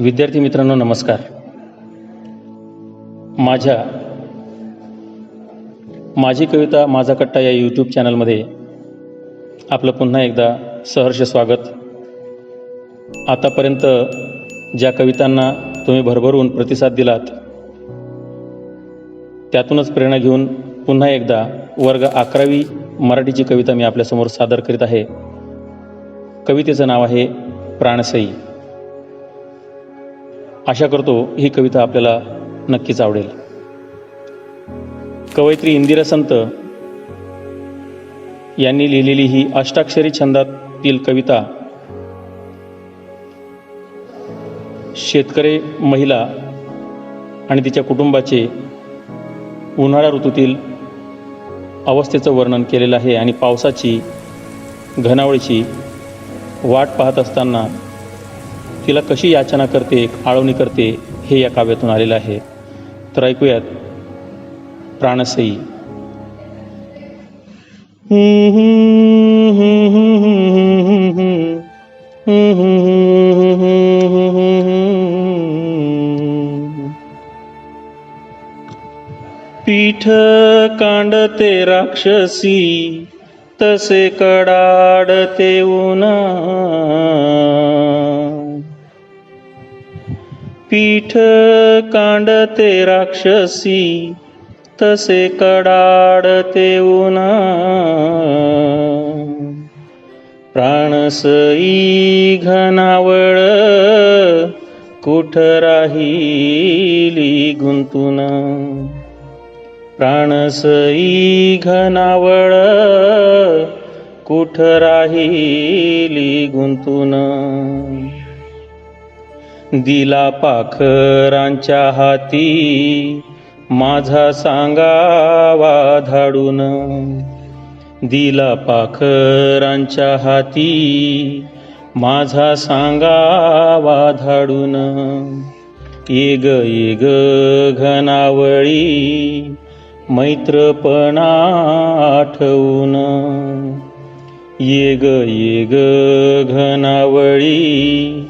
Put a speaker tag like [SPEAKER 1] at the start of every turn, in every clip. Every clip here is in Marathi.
[SPEAKER 1] विद्यार्थी मित्रांनो नमस्कार. माझ्या माझी कविता माझा कट्टा या यूट्यूब चॅनलमध्ये आपलं पुन्हा एकदा सहर्ष स्वागत. आतापर्यंत ज्या कवितांना तुम्ही भरभरून प्रतिसाद दिलात त्यातूनच प्रेरणा घेऊन पुन्हा एकदा वर्ग अकरावी मराठीची कविता मी आपल्यासमोर सादर करीत आहे. कवितेचं नाव आहे प्राणसई. आशा करतो ही कविता आपल्याला नक्कीच आवडेल. कवयित्री इंदिरा संत यांनी लिहिलेली ही अष्टाक्षरी छंदातील कविता शेतकरी महिला आणि तिच्या कुटुंबाचे उन्हाळा ऋतूतील अवस्थेचं वर्णन केलेलं आहे आणि पावसाची घनावळीची वाट पाहत असताना तिला कशी याचना करते आळवणी करते हे या काव्यातून आलेलं आहे. तर ऐकूयात प्राणसई. पीठ कांडते राक्षसी तसे कडाडते उना पीठ कांडते राक्षसी तसे कडाडते ऊन. प्राणसई घनावळ कुठ राहिली गुंतून? प्राणसई घनावळ कुठ राहिली गुंतून? दिला पाखरांच्या हाती. माझा सांगावा धाडून. दिला पाखरांच्या हाती. माझा सांगावा धाडून. ये ग ये ग घनावळी मैत्रपणा आठवून. ये ग ये ग घनावळी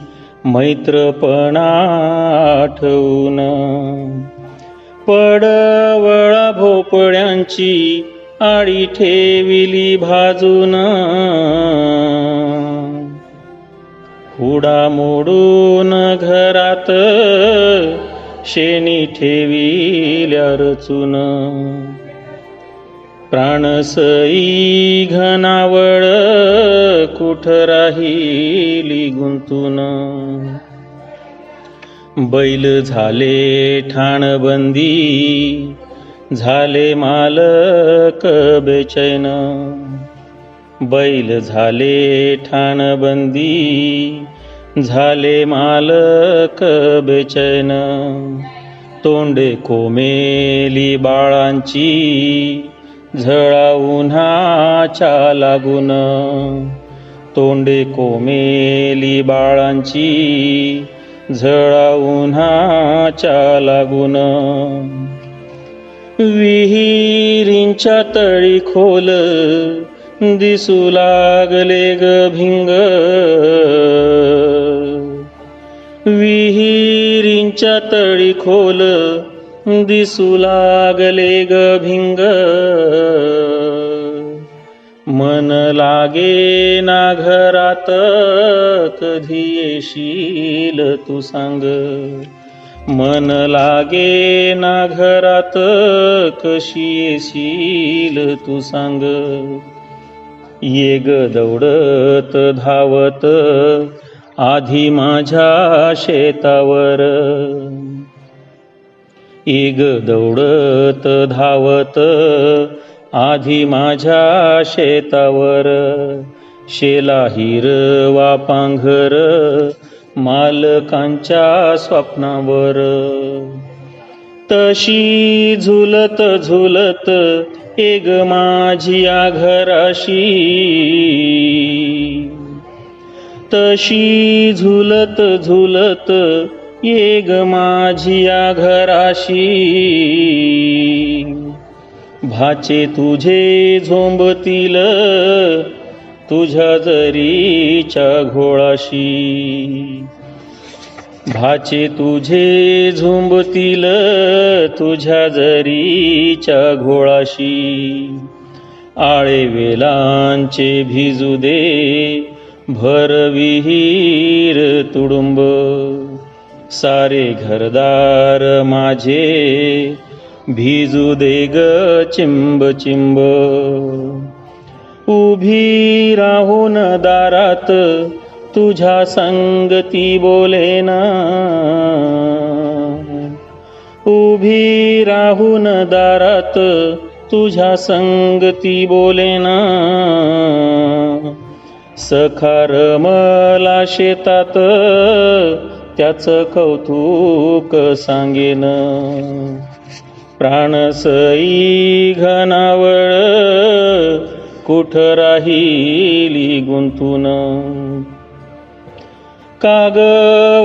[SPEAKER 1] मैत्रपणा आठवून पडवळा भोपळ्यांची आळी ठेविली भाजून. हुडा मोडून घरात शेणी ठेविल्या रचून. प्राणसई घनावळ कुठ राहिली गुंतून? बैल झाले ठाणबंदी झाले मालक बेचैन. बैल झाले ठाणबंदी झाले मालक बेचैन. तोंडे कोमेली बाळांची झळा उन्हाच्या लागून. तोंडे कोमेली बाळांची झळा उन्हाच्या लागून. विहिरींच्या तळी खोल दिसू लागले ग भिंग. विहिरींच्या तळी खोल दिसू लागले ग भिंग. मन लागे ना घरात कधी येशील तू सांग. मन लागे ना घरात कशी येशील तू सांग. ये ग दौडत धावत आधी माझ्या शेतावर. इग ग दौडत धावत आधी माझ्या शेतावर. शेला हिरवा पांघर मालकांच्या स्वप्नावर. तशी झुलत झुलत एग माझी या घराशी. तशी झुलत झुलत ये ग माझिया घराशी. भाचे तुझे झोंबतील तुझ्या जरीच्या घोळाशी. भाचे तुझे झुंबतील तुझ्या जरीच्या घोळाशी. आळे वेलांचे भिजू दे भर विहीर तुडुंब. सारे घरदार माझे भिजू दे ग चिंब चिंब. उभी राहून दारात तुझ्या संगती बोलेना उभी राहून दारात तुझ्या संगती बोलेना सखार मला शेतात त्याचं कौतुक सांगेन. प्राणसई घनावळ कुठ राहिली गुंतून? काग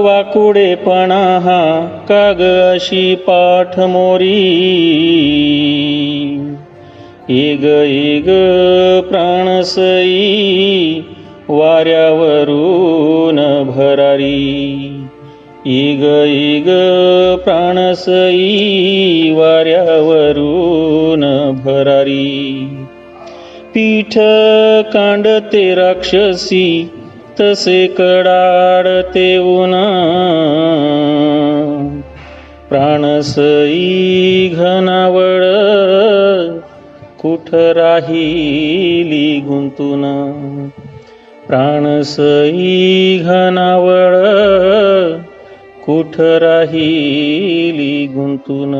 [SPEAKER 1] वाकुडेपणा हा काग अशी पाठ मोरी. एग एग प्राणसई वाऱ्यावरून भरारी. इग इग प्राणसई वाऱ्यावरून भरारी पीठ कांडते राक्षसी तसे कडाडते उना प्राणसई घनावळ कुठ राहिली गुंतून प्राणसई घनावळ कुठ राहिली गुंतून?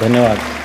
[SPEAKER 1] धन्यवाद.